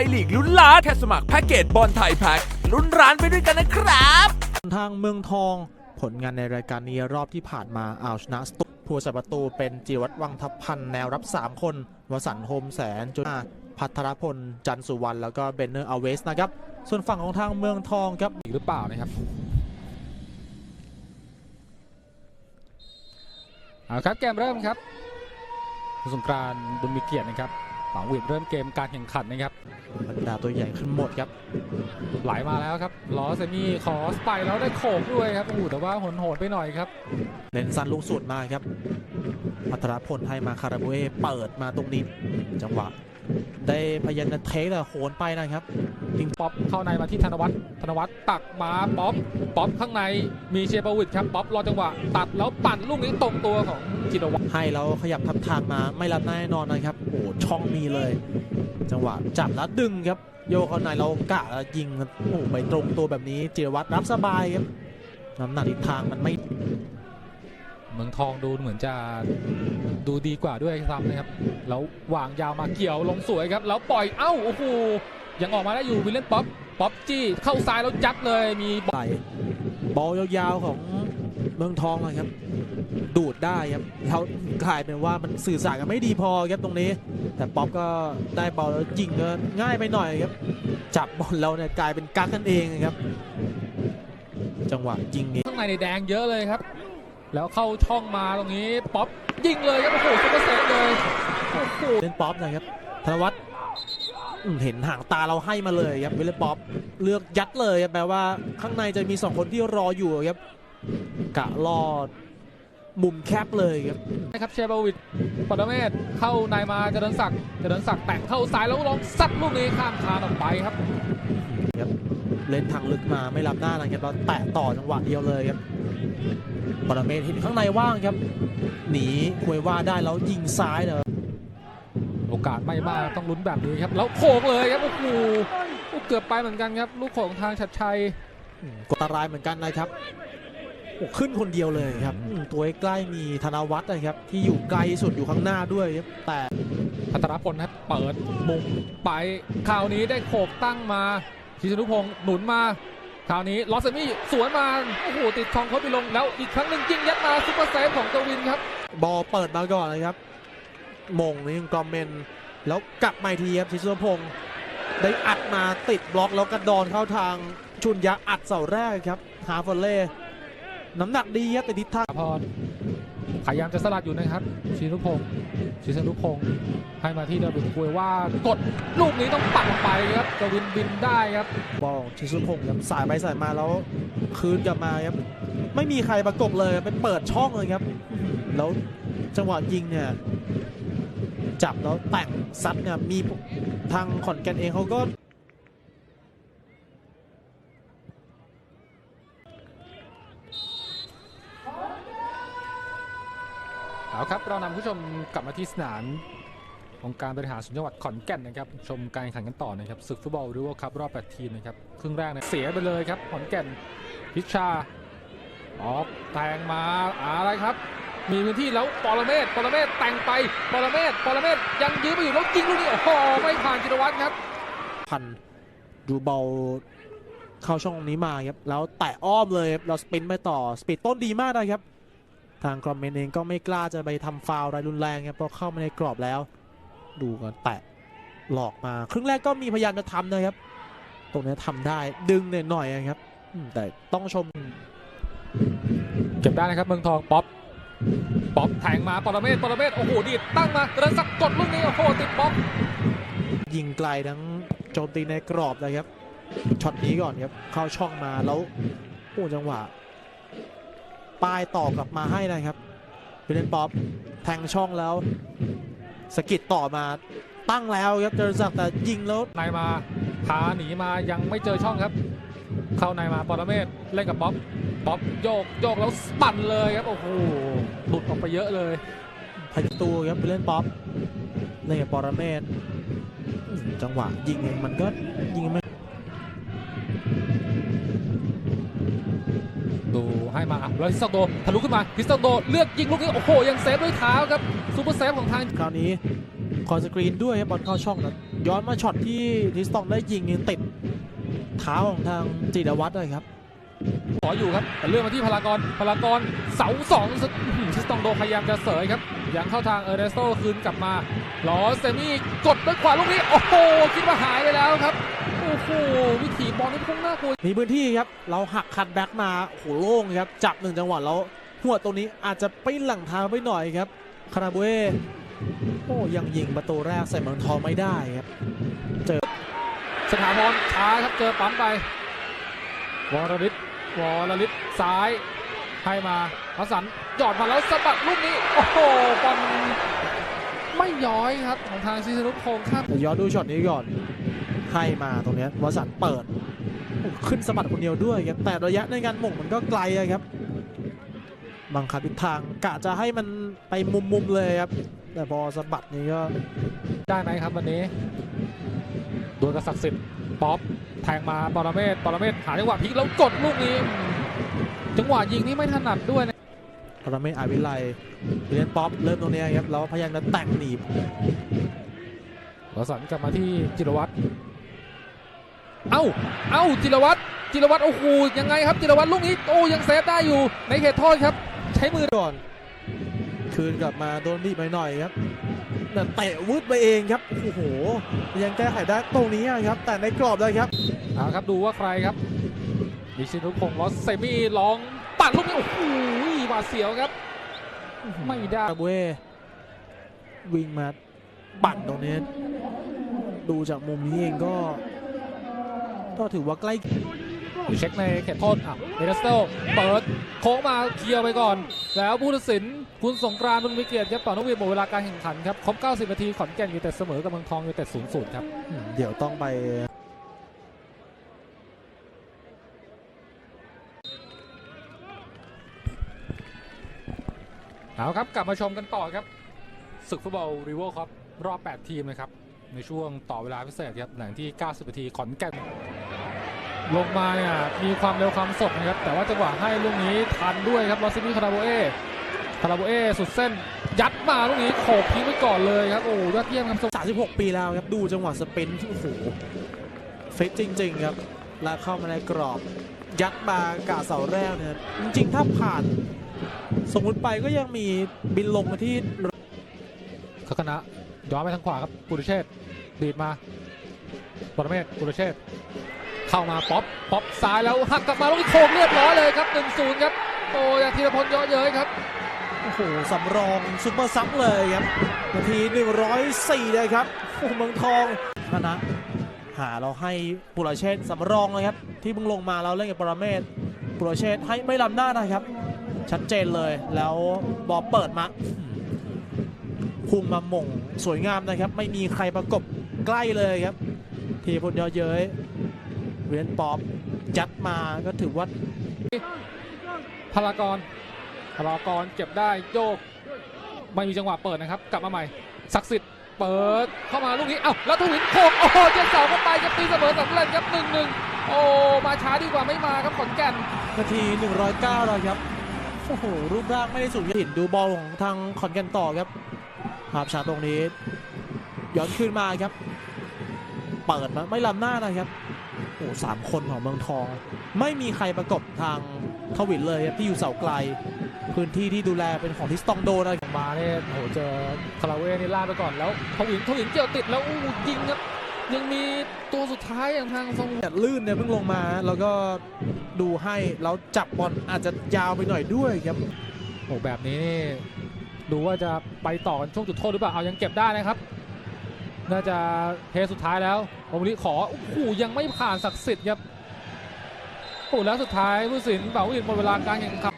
ยลีกลุ้นล้านแค่สมัครแพ็กเกจบอลไทยแพ็กลุ้นร้านไปด้วยกันนะครับทางเมืองทองผลงานในรายการนี้รอบที่ผ่านมาเอาชนะสตุกผู้สัประตูเป็นจิรวัตรวังทัพพันธ์แนวรับ 3 คน วสันต์โฮมแสนจุนาพัทรพล จันทร์สุวรรณแล้วก็เบนเนอร์อเวสนะครับ ส่วนฝั่งของทางเมืองทองครับอีกหรือเปล่านะครับเอาครับเกมเริ่มครับคุณสงกรานต์บุญมีเกียรตินะครับ หวังหวิดเริ่มเกมการแข่งขันนะครับบรรดาตัวใหญ่ขึ้นหมดครับ ไหลมาแล้วครับล้อเซมี่ขอสไปแล้วได้โขกด้วยครับโอ้โหแต่ว่าโหนโหนๆไปหน่อยครับเน้นสั้นลูกสุดมาครับพัทรพลให้มาคาราบูเอเปิดมาตรงนี้ จังหวะ ได้พยายามจะเทคแต่โหนไปนะครับป๊อปเข้าในมาที่ธนวัฒน์ธนวัฒน์ตักมาป๊อปป๊อปข้างในมีเชยร์ประวิดครับป๊อปรอจังหวะตัดแล้วปั่นลูกนี้ตรงตัวของจินวัฒน์ให้แล้วขยับทำทางมาไม่รับแน่นอนนะครับโอ้โหช่องมีเลย จังหวะจับแล้วดึงครับ โยกเข้าในเรากะแล้วยิงครับโอ้โหไปตรงตัวแบบนี้จิรวัตรรับสบายครับน้ำหนักทิศทางมันไม่ เมืองทองดูเหมือนจะดูดีกว่าด้วยซ้ำนะครับ แล้ววางยาวมาเกี่ยวลงสวยครับ แล้วปล่อยเอ้าโอ้โหยังออกมาได้อยู่วิลเลนป๊อปป๊อปจี้เข้าซ้ายแล้วยัดเลยมีบอลไปบอลยาวๆของเมืองทองนะครับ ดูดได้ครับเขากลายเป็นว่ามันสื่อสารกันไม่ดีพอครับตรงนี้ แต่ป๊อปก็ได้บอลแล้วยิงก็ง่ายไปหน่อยครับ จับบอลเราเนี่ยกลายเป็นกักกันเองนะครับ จังหวะยิงนี้ข้างในในแดงเยอะเลยครับ แล้วเข้าช่องมาตรงนี้ป๊อปยิงเลยครับโอ้โหซุปเปอร์เซฟเลยโอ้โหเล่นป๊อปนะครับธนวัฒน์อืมเห็นห่างตาเราให้มาเลยครับเวลนป๊อปเลือกยัดเลยครับแปลว่าข้างในจะมีสองคนที่รออยู่ครับกะลอดมุมแคบเลยครับนะครับเชยร์บาวิดปรเมศเข้าในมาเจริญศักดิ์เจริญศักดิ์แต่งเข้าซ้ายแล้วลองซัดลูกนี้ข้ามคานออกไปครับเล่นทางลึกมาไม่รับหน้านะครับแล้วแตะต่อจังหวะเดียวเลยครับ ปรเมศเห็นข้างในว่างครับ หนีควยว่าได้แล้วยิงซ้ายเลยโอกาสไม่มากต้องลุ้นแบบนี้ครับ แล้วโขกเลยครับโอ้โหเกือบไปเหมือนกันครับ ลูกโขกทางชัดชัยอืมกดอันตรายเหมือนกันนะครับโอ้ขึ้นคนเดียวเลยครับอืมตัวใกล้ๆมีธนวัฒน์นะครับ ที่อยู่ไกลสุดอยู่ข้างหน้าด้วยครับแต่พัทรพลครับเปิดมุมไปคราวนี้ได้โขกตั้งมาชิชนุพงศ์หนุนมา คราวนี้ลอสเซมี่สวนมาโอ้โหติดทองเขาไปลงแล้วอีกครั้งหนึ่งยิงยัดมาซุปเปอร์เซฟของกวินครับ บอลเปิดมาก่อนนะครับมงนี่กอมเมน แล้วกลับมาทีครับชิสุพงศ์ได้อัดมาติดบล็อกแล้วกระดอนเข้าทางชุนยะอัดเสาแรกครับฮาฟอลเล่น้ำหนักดีครับแต่ทิศทางพอ พยายามจะสลัดอยู่นะครับชินุพงศ์ชิสนุพงศ์ให้มาที่เดวิดคุยว่ากดลูกนี้ต้องปัดออกไปครับกวินบินได้ครับบอลชิสุพงศ์ครับสายไปสายมาแล้วคืนกลับมาครับไม่มีใครประกบเลยไปเปิดช่องเลยครับ แล้วจังหวะยิงเนี่ยจับแล้วแต่งซัดเนี่ยมีทางขอนแก่นเองเขาก็ เอาครับเรานำผู้ชมกลับมาที่สนามองค์การบริหารส่วนจังหวัดขอนแก่นนะครับชมการแข่งขันกันต่อนะครับศึกฟุตบอลริเวอร์คัพรอบ 8 ทีมนะครับครึ่งแรกเนี่ยเสียไปเลยครับขอนแก่นพิชชาออกแทงมาอะไรครับ มีพื้นที่แล้วปรเมศปรเมศแต่งไปปรเมศปรเมศยังยื้อไปอยู่แล้วยิงลูกนี้โอ้โหไม่ผ่านจิรวัตรครับ พันดูเบาเข้าช่องนี้มาครับแล้วแตะอ้อมเลยเราสปินไปต่อสปีดต้นดีมากนะครับ ทางกรอมเมนเองก็ไม่กล้าจะไปทำฟาวล์อะไรรุนแรงครับเพราะเข้ามาในกรอบแล้ว ดูกันแตะหลอกมา ครึ่งแรกก็มีพยายามจะทำนะครับ ตรงนี้ทำได้ดึงหน่อยๆนะครับอืมแต่ต้องชม เก็บได้นะครับเมืองทองป๊อปป๊อปแทงมาปรเมศปรเมศโอ้โหดีดตั้งมาเจริญศักดิ์กดลูกนี้โอ้โหติดบล็อกยิงไกลทั้งโจมตีในกรอบนะครับช็อตนี้ก่อนครับเข้าช่องมาแล้วโอ้จังหวะ ป้ายต่อกลับมาให้นะครับเบเลนป๊อปแทงช่องแล้วสกิดต่อมาตั้งแล้วครับเจริญศักดิ์แต่ยิงแล้วในมาพาหนีมายังไม่เจอช่องครับ เข้าในมาปรเมศเล่นกับป๊อปป๊อปโยกโยกแล้วปั่นเลยครับโอ้โหหลุดออกไปเยอะเลยพยตูครับเบเลนป๊อปเล่นกับปรเมศอืมจังหวะยิงเองมันก็ยิงไม่ ให้มาอะแล้วพิสตัลโดทะลุขึ้นมาพิสตัลโดเลือกยิงลูกนี้โอ้โหยังเซฟด้วยเท้าครับซูเปอร์เซฟของทางคราวนี้คอสกรีนด้วยครับบอลเข้าช่องแล้วย้อนมาช็อตที่ทิสตองได้ยิงยังติดเท้าของทางจิรวัตรเลยครับขออยู่ครับแต่เลื่อนมาที่พลากรพลากรเสาสองอื้อหือทิสตองโดพยายามจะเสยครับยังเข้าทางเออร์เนสโตคืนกลับมาลอเซมี่กดด้วยขวาลูกนี้โอ้โหคิดว่าหายไปแล้วครับโอ้โหวิถีบอลนี่พุ่งน่ากลัวมีพื้นที่ครับ เราหักคัดแบ็กมาโอ้โหโล่งครับ จับหนึ่งจังหวะแล้วหัวดตรงนี้อาจจะปิ้นหลังเท้าไปหน่อยครับคาราเบเอโอ้ยังยิงประตูแรกใส่เมืองทองไม่ได้ครับสถาพรช้าครับเจอปั๊มไป วรลิศวรลิศซ้ายให้มาพสันหยอดมาแล้วสะบัดลูกนี้ โอ้โหบอลไม่ย้อยครับของทางซิสนุพงษ์ข้ามแต่ย้อนดูช็อตนี้ก่อน ให้มาตรงเนี้ยวสันต์เปิดโอ้ขึ้นสะบัดคนเดียวด้วยครับแต่ระยะในการหม่งมันก็ไกลอะครับบังคับทิศทางกะจะให้มันไปมุมๆเลยครับ แต่พอสะบัดนี้ก็ได้ไหมครับวันนี้ดวลกับศักดิ์สิทธิ์ป๊อปแทงมาปรเมศปรเมศหาจังหวะพลิกแล้วกดลูกนี้จังหวะยิงนี่ไม่ถนัดด้วยนะพรเมศอาวิไลเรียนป๊อปเริ่มตรงเนี้ยครับแล้วพยายามจะแต่งหนีบวสันต์กลับมาที่จิรวัตร เอ้า เอ้าจิรวัตรจิรวัตรโอ้โหยังไงครับจิรวัตรลูกนี้โอ้ยังเซฟได้อยู่ในเขตโทษครับ ใช้มือก่อน คืนกลับมาโดนบีบไปหน่อยครับแต่เตะวืดไปเองครับโอ้โห ยังแก้ไขได้ตรงนี้ครับ แต่ในกรอบเลยครับเอาครับดูว่าใครครับดิชินุพงศ์ลอสเซมี่ลองปัดลูกนี้โอ้โหหวาดเสียวครับ ไม่ได้คาราเบเอวิ่งมาปั่นตรงนี้ ดูจากมุมนี้เองก็ ก็ถือว่าใกล้อยู่เช็คในเขตโทษอะเอเดสโตเปิดโค้งมาเคลียร์ไปก่อน แล้วผู้ตัดสินคุณสงกรานต์บุญวิเกียรติครับต่อนกเวียนหมดเวลาการแข่งขันครับ ครบ 90 นาทีขอนแก่นยูไนเต็ดเสมอกับเมืองทองยูไนเต็ด0 0ครับ เดี๋ยวต้องไปเอาครับกลับมาชมกันต่อครับศึกฟุตบอลรีโวครับรอบ 8 ทีมนะครับ ในช่วงต่อเวลาพิเศษครับหลังที่ 90 นาทีขอนแก่นลงมาเนี่ยมีความเร็วความสดนะครับ แต่ว่าจังหวะให้ลูกนี้ทันด้วยครับลอซิมี่คาราโบเอคาราโบเอสุดเส้น ยัดมาลูกนี้โขกทิ้งไว้ก่อนเลยครับ โอ้ยอดเยี่ยมครับ36ปีแล้วครับ ดูจังหวะสปรินที่โอ้โหฟิตจริง ๆ ครับแล้วเข้ามาในกรอบ ยัดมากาเสาแรกเนี่ยจริง ๆ ถ้าผ่าน สมมติไปก็ยังมีบินลงมาที่คคณะ ย้อนไปทางขวาครับปุรเชษดีดมาปรเมศปุรเชษเข้ามาป๊อปป๊อปซ้ายแล้วหักกลับมาลูกนี้โขกเรียบร้อยเลยครับ1-0ครับโอ้ยธีรพลเยอะเย้ยครับโอ้โหสำรองซุปเปอร์ซับเลยครับนาที 104 เลยครับโอ้โหเมืองทองคณะหาเราให้ปุรเชษสำรองเลยครับ ที่เพิ่งลงมาเราเล่นกับปรเมศปุรเชษให้ไม่ลำหน้านะครับ ชัดเจนเลยแล้วบอลเปิดมา คุมมาหม่งสวยงามนะครับ ไม่มีใครประกบใกล้เลยครับทีพลเยอะเย้ยเวียนป๊อปยัดมาก็ถือว่าพลากรพลากรเก็บได้โยก ไม่มีจังหวะเปิดนะครับ กลับมาใหม่ศักดิ์สิทธิ์เปิดเข้ามาลูกนี้เอ้าแล้วทวินโขกโอ้โหเจ็ดสองเข้าไปจะตีเสมอสำเร็จครับหนึ่งหนึ่งโอ้มาช้าดีกว่าไม่มาครับขอนแก่นนาที 109แล้วครับโอ้โหรูปร่างไม่ได้สูงหินดูบอลของทางขอนแก่นต่อครับ ภาพช้าตรงนี้ ย้อนคืนมาครับ เปิดมาไม่ล้ำหน้านะครับโอ้สามคนของเมืองทอง ไม่มีใครประกบทางทวินเลยครับที่อยู่เสาไกล พื้นที่ที่ดูแลเป็นของทิสตองโดนะครับมาเนี่ยโอ้โหเจอคาราเวนี่ล่ากไปก่อนแล้วทวินทวินเกี่ยวติดแล้วอู้ยิงครับยังมีตัวสุดท้ายอย่างทางทรงแต่ลื่นเนี่ยเพิ่งลงมา แล้วก็ดูให้แล้วจับบอลอาจจะยาวไปหน่อยด้วยครับโอ้แบบนี้นี่ ดูว่าจะไปต่อกันช่วงจุดโทษหรือเปล่าเอายังเก็บได้นะครับ น่าจะเทสุดท้ายแล้วโอมริขอโอ้โหยังไม่ผ่านศักดิ์สิทธิ์ครับโอ้แล้วสุดท้ายผู้สินเป่าอินหมดเวลาการแข่งขัน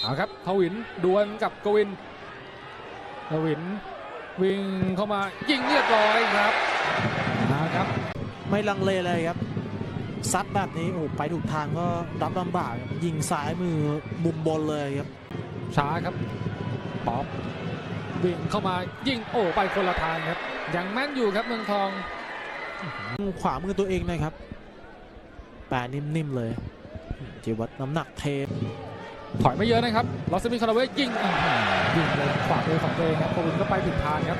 เอาครับทวินดวลกับกวินทวินวิ่งเข้ามายิงเรียบร้อยครับนะครับ ไม่ลังเลเลยครับ ซัดแบบนี้โอ้ไปถูกทางก็รับลำบากครับยิงซ้ายมือมุมบนเลยครับช้าครับป๊อปวิ่งเข้ามายิงโอ้ไปคนละทางครับยังแม่นอยู่ครับเมืองทอง ขวามือตัวเองนะครับแปะนิ่มๆเลยจิวัดน้ำหนักเทถอยไม่เยอะนะครับลอสมิคาราเวสยิงอื้อหือยิงเลยขวามือของตัวเองครับโควินก็ไปผิดทางครับ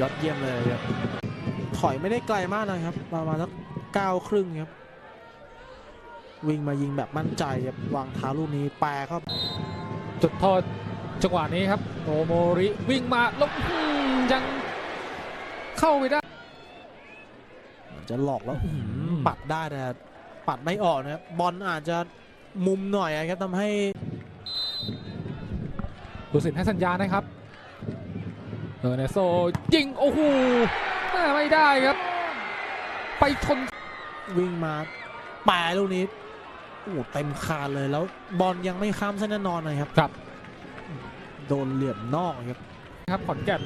ยอดเยี่ยมเลยครับถอยไม่ได้ไกลมากนะครับ ประมาณสัก เก้าครึ่งครับ วิ่งมายิงแบบมั่นใจครับวางเท้าลูกนี้แปรเข้าจุดโทษจังหวะนี้ครับโอโมริวิ่งมาแลวอื้อหือยังเข้าไม่ได้ จะหลอกแล้วอื้อหือมปัดได้แต่ปัดไม่ออกนะครับบอลอาจจะมุมหน่อยนะครับทำให้ผู้สินให้สัญญาณนะครับเออเนโซยิง โอ้โหแม่ไม่ได้ครับ ไปชน วิ่งมาแปรลูกนี้โอ้โหเต็มคานเลยแล้วบอลยังไม่ข้ามเส้นแน่นอนนะครับครับ โดนเหลี่ยมนอกครับครับขอนแก่น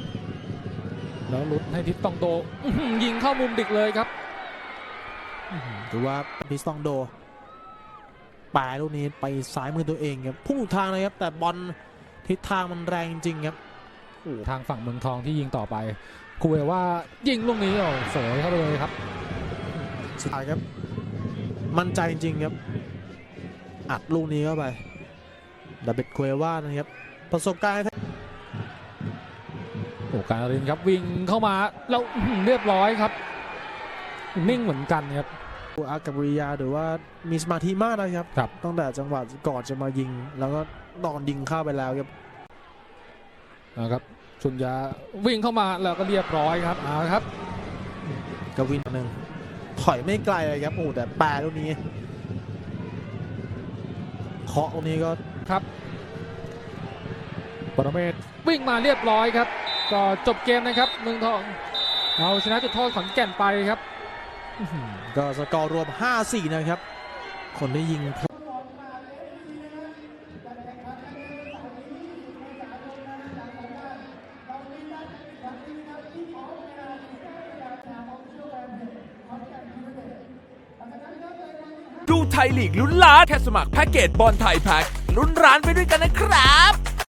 แล้วหลุดให้ทิศตองโดอื้อหือยิงเข้ามุมดิกเลยครับหรือว่าพิสตองโดปลายลูกนี้ไปซ้ายมือตัวเองครับพุ่งถูกทางเลยครับแต่บอลทิศทางมันแรงจริงครับโอ้โหทางฝั่งเมืองทองที่ยิงต่อไปคูเวว่ายิงลูกนี้โอ้เสยเข้าไปเลยครับ สุดท้ายครับ มั่นใจจริงครับ อัดลูกนี้เข้าไปดับเบิลควยว่านะครับ ประสบการณ์โอ้การรินครับวิ่งเข้ามาแล้วอื้อหือเรียบร้อยครับ นิ่งเหมือนกันครับอากับริยาหรือว่ามีสมาธิมากนะครับครับตั้งแต่จังหวะก่อนจะมายิง แล้วก็นอนยิงเข้าไปแล้วครับนะครับชุนยาวิ่งเข้ามาแล้วก็เรียบร้อยครับเอาละครับกวินหนึ่ง ถอยไม่ไกลเลยครับโอ้แต่แปรลูกนี้เคาะลูกนี้ก็ครับปรเมศวิ่งมาเรียบร้อยครับ ก็จบเกมนะครับเมืองทองเอาชนะจุดโทษขอนแก่นไปครับ ก็สกอร์รวม 5-4 นะครับ คนที่ยิง ลีกลุ้นล้านแค่สมัครแพ็กเกจบอลไทยแพ็กลุ้นร้านไปด้วยกันนะครับ